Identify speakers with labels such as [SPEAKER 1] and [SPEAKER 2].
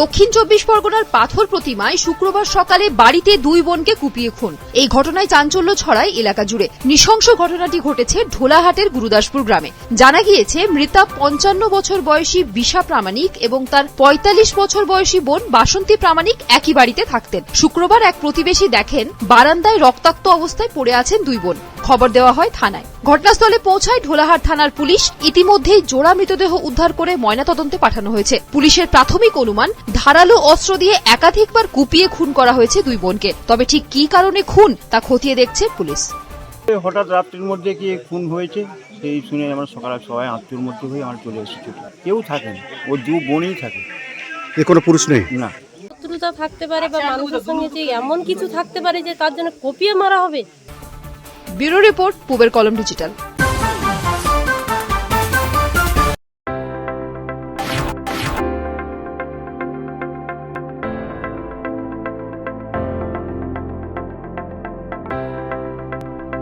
[SPEAKER 1] দক্ষিণ চব্বিশ পরগনার পাথর প্রতিমায় শুক্রবার সকালে বাড়িতে দুই বোনকে কুপিয়ে খুন। এই ঘটনায় চাঞ্চল্য ছড়ায় এলাকা জুড়ে। নৃশংস ঘটনাটি ঘটেছে ঢোলাহাটের গুরুদাসপুর গ্রামে। জানা গিয়েছে, মৃতা পঞ্চান্ন বছর বয়সী বিশা প্রামাণিক এবং তার পঁয়তাল্লিশ বছর বয়সী বোন বাসন্তী প্রামাণিক একই বাড়িতে থাকতেন। শুক্রবার এক প্রতিবেশী দেখেন, বারান্দায় রক্তাক্ত অবস্থায় পড়ে আছেন দুই বোন। খবর দেওয়া হয় থানায়। ঘটনাস্থলে পৌঁছায় ঢোলাহাট থানার পুলিশ। ইতিমধ্যেই জোড়া মৃতদেহ উদ্ধার করে ময়নাতদন্তে পাঠানো হয়েছে। পুলিশের প্রাথমিক অনুমান ধারালো অস্ত্র দিয়ে একাধিকবার কুপিয়ে খুন করা হয়েছে দুই বোনকে। তবে ঠিক কি কারণে খুন তা খতিয়ে দেখছে পুলিশ।
[SPEAKER 2] হঠাৎ রাত্রির মধ্যে কি খুন হয়েছে সেই শুনে আমরা সকালে সবাই আত্মীয়র মধ্যে হয়ে আমার চলে এসেছি। কেউ থাকে না ও দু বোনই থাকে।
[SPEAKER 3] এ কোনো পুরুষ নেই?
[SPEAKER 2] না।
[SPEAKER 4] শত্রুতা থাকতে পারে বা মানুষের সঙ্গে যে এমন কিছু থাকতে পারে যে তার জন্য কপিয়ে মারা হবে?
[SPEAKER 1] ব্যুরো রিপোর্ট পুবের কলম ডিজিটাল।